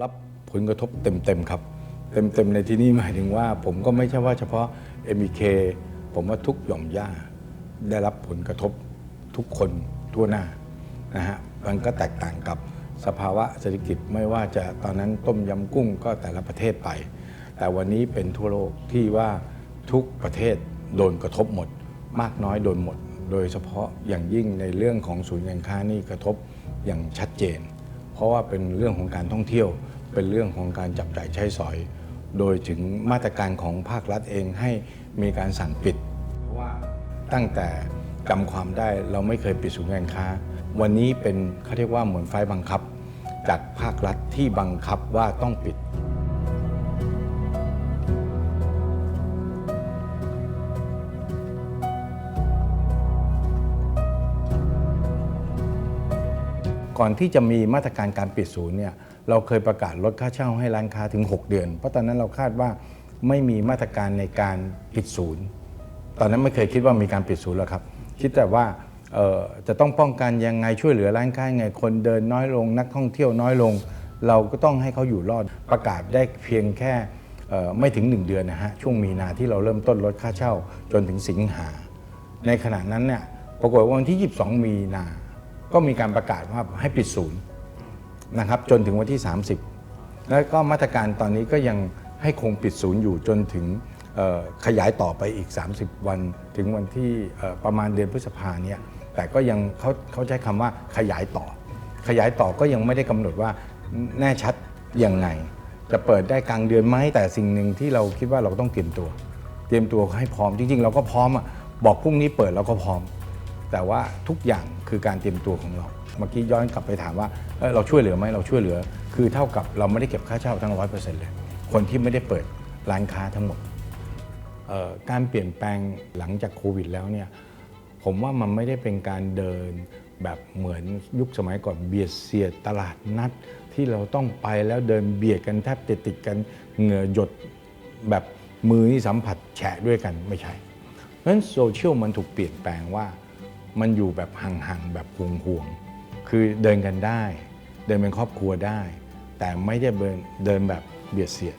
รับผลกระทบเต็มๆครับ เต็มๆในที่นี้หมายถึงว่า ผมก็ไม่ใช่ว่าเฉพาะ MEK ผมว่าทุกหย่อมย่าได้รับผลกระทบทุกคนทั่วหน้านะฮะมันก็แตกต่างกับสภาวะเศรษฐกิจไม่ว่าจะตอนนั้นต้มยำกุ้งก็แต่ละประเทศไป แต่วันนี้เป็นทั่วโลกที่ว่าทุกประเทศโดนกระทบหมด มากน้อยโดนหมด โดยเฉพาะอย่างยิ่งในเรื่องของศูนย์การค้านี่กระทบอย่างชัดเจน เพราะว่าเป็นเรื่องของการท่องเที่ยว เป็นเรื่องของการจับจ่ายใช้สอย โดยถึงมาตรการของภาครัฐเองให้มีการสั่งปิดเพราะว่าตั้งแต่จำความได้เราไม่เคยปิดศูนย์การค้า วันนี้เป็นเขาเรียกว่าเหมือนไฟบังคับ จากภาครัฐที่บังคับว่าต้องปิด ก่อนที่จะมีมาตรการการปิดศูนย์เนี่ยเราเคยประกาศลดค่าเช่าให้ร้านค้าถึง 6 เดือน เพราะตอนนั้นเราคาดว่าไม่มีมาตรการในการปิดศูนย์ ตอนนั้นไม่เคยคิดว่ามีการปิดศูนย์หรอกครับ คิดแต่ว่าจะต้องป้องกันยังไงช่วยเหลือร้านค้ายังไงคนเดินน้อยลง นักท่องเที่ยวน้อยลง เราก็ต้องให้เขาอยู่รอดประกาศได้เพียงแค่เอ่อไม่ถึง 1 เดือนนะฮะช่วงมีนาที่เราเริ่มต้นลดค่าเช่าจนถึงสิงหา ในขณะนั้นเนี่ยปรากฏว่าวันที่ 22 มีนา ก็มีการประกาศว่าให้ปิดศูนย์นะครับจนถึงวันที่ 30 แล้วก็มาตรการตอนนี้ก็ยังให้คงปิดศูนย์อยู่จนถึงขยายต่อไปอีก 30 วัน ถึงวันที่ประมาณเดือนพฤษภาเนี่ยแต่ก็ยังเขาเขาใช้คำว่าขยายต่อ ขยายต่อก็ยังไม่ได้กำหนดว่าแน่ชัดยังไง จะเปิดได้กลางเดือนไหมแต่สิ่งหนึ่งที่เราคิดว่าเราต้องเตรียมตัว เตรียมตัวให้พร้อมจริง ๆ เราก็พร้อมอะบอกพรุ่งนี้เปิดเราก็พร้อม แต่ว่าทุกอย่างคือการเตรียมตัวของเรา เมื่อกี้ย้อนกลับไปถามว่าเอ้ยเราช่วยเหลือไหมเราช่วยเหลือ คือเท่ากับเราไม่ได้เก็บค่าเช่าทั้งร้อยเปอร์เซ็นต์เลย คนที่ไม่ได้เปิดร้านค้าทั้งหมดเอ่อการเปลี่ยนแปลงหลังจากโควิดแล้วเนี่ยผมว่ามันไม่ได้เป็นการเดินแบบเหมือนยุคสมัยก่อนเบียดเสียดตลาดนัด ที่เราต้องไปแล้วเดินเบียดกันแทบติดติดๆกันเหงื่อหยดแบบมือนี่สัมผัสแฉะด้วยกันไม่ใช่ เพราะฉะนั้นโซเชียลมันถูกเปลี่ยนแปลงว่า มันอยู่แบบห่างๆแบบห่วงๆคือเดินกันได้ เดินเป็นครอบครัวได้ แต่ไม่ได้เดินแบบเบียดเสียด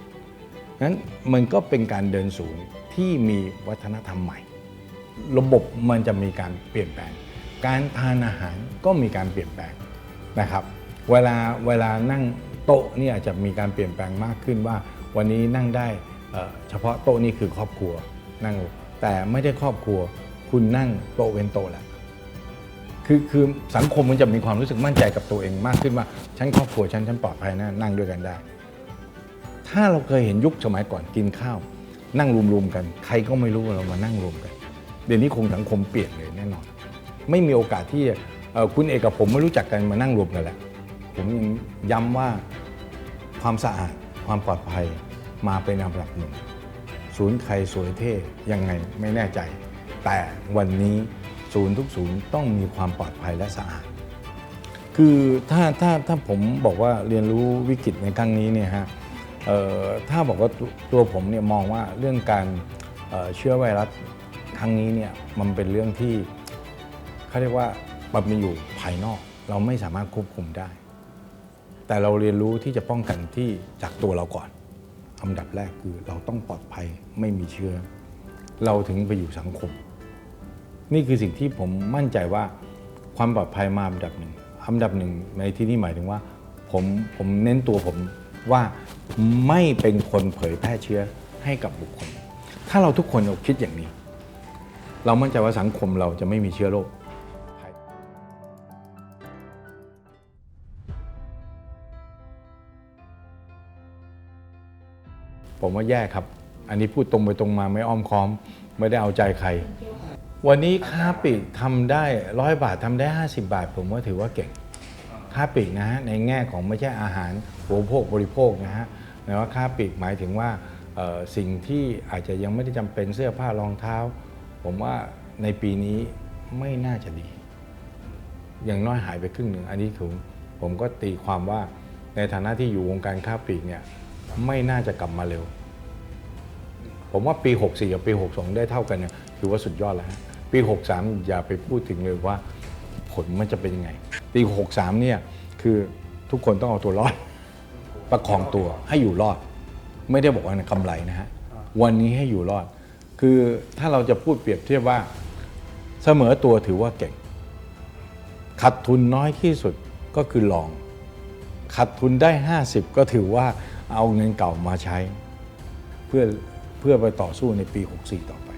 นั้นมันก็เป็นการเดินสูงที่มีวัฒนธรรมใหม่ ระบบมันจะมีการเปลี่ยนแปลง การทานอาหารก็มีการเปลี่ยนแปลงนะครับ เวลาเวลานั่งโต๊ะนี่อาจจะมีการเปลี่ยนแปลงมากขึ้นว่า วันนี้นั่งได้เฉพาะโต๊ะนี่คือครอบครัวนั่งแต่ไม่ได้ครอบครัว คุณนั่งโต๊ะเว้นโต๊ะแหละ คือคือสังคมมันจะมีความรู้สึกมั่นใจกับตัวเองมากขึ้นว่าฉันครอบครัวฉันฉันปลอดภัยนะนั่งด้วยกันได้ ถ้าเราเคยเห็นยุคสมัยก่อนกินข้าว นั่งรวมๆกัน ใครก็ไม่รู้ว่าเรามานั่งรวมกัน เดี๋ยวนี้คงสังคมเปลี่ยนเลยแน่นอน ไม่มีโอกาสที่คุณเอกกับผมไม่รู้จักกันมานั่งรวมกันแหละผมยังย้ำว่าความสะอาดความปลอดภัยมาเป็นอันดับหนึ่งศูนย์ใครสวยเท่ยังไงไม่แน่ใจ แต่วันนี้ ศูนย์ทุกศูนย์ต้องมีความปลอดภัยและสะอาด คือถ้าถ้าถ้าผมบอกว่าเรียนรู้วิกฤตในครั้งนี้เนี่ยฮะถ้าบอกว่าตัวตัวผมเนี่ยมองว่าเรื่องการเอ่อเชื้อไวรัสครั้งนี้เนี่ยมันเป็นเรื่องที่เขาเรียกว่ามันมีอยู่ภายนอก เราไม่สามารถควบคุมได้ แต่เราเรียนรู้ที่จะป้องกันที่จากตัวเราก่อนอันดับแรกคือเราต้องปลอดภัยไม่มีเชื้อ เราถึงไปอยู่สังคม นี่คือสิ่งที่ผมมั่นใจว่าความปลอดภัยมาอันดับหนึ่งอันดับหนึ่งในที่นี้หมายถึงว่า ผมผมเน้นตัวผมว่าไม่เป็นคนเผยแพร่เชื้อให้กับบุคคล ถ้าเราทุกคนเราคิดอย่างนี้ เรามั่นใจว่าสังคมเราจะไม่มีเชื้อโรคผมว่าแย่ครับ อันนี้พูดตรงไปตรงมาไม่อ้อมค้อม ไม่ได้เอาใจใคร วันนี้ค้าปลีกทำได้ร้อยบาททำได้ 50 บาท ผมว่าถือว่าเก่งค้าปลีกนะฮะในแง่ของไม่ใช่อาหารบริโภคบริโภคนะฮะแต่ว่าค้าปลีกหมายถึงว่าสิ่งที่อาจจะยังไม่ได้จำเป็นเสื้อผ้ารองเท้า ผมว่าในปีนี้ไม่น่าจะดี อย่างน้อยหายไปครึ่งหนึ่งอันนี้คือผมก็ตีความว่าในฐานะที่อยู่วงการค้าปลีกเนี่ยไม่น่าจะกลับมาเร็ว ผมว่าปี 64 กับปี 62 ได้เท่ากันเนี่ยถือว่าสุดยอดแล้ว ปี 63 อย่าไปพูดถึงเลยว่า ผลมันจะเป็นยังไง ปี 63 เนี่ยคือทุกคนต้องเอาตัวรอด ประคองตัวให้อยู่รอด ไม่ได้บอกว่ากำไรนะฮะวันนี้ให้อยู่รอด คือถ้าเราจะพูดเปรียบเทียบว่าเสมอตัวถือว่าเก่งขาดทุนน้อยที่สุดก็คือลองขาดทุนได้ 50 ก็ถือว่าเอาเงินเก่ามาใช้ เพื่อเพื่อไปต่อสู้ในปี 64 ต่อไป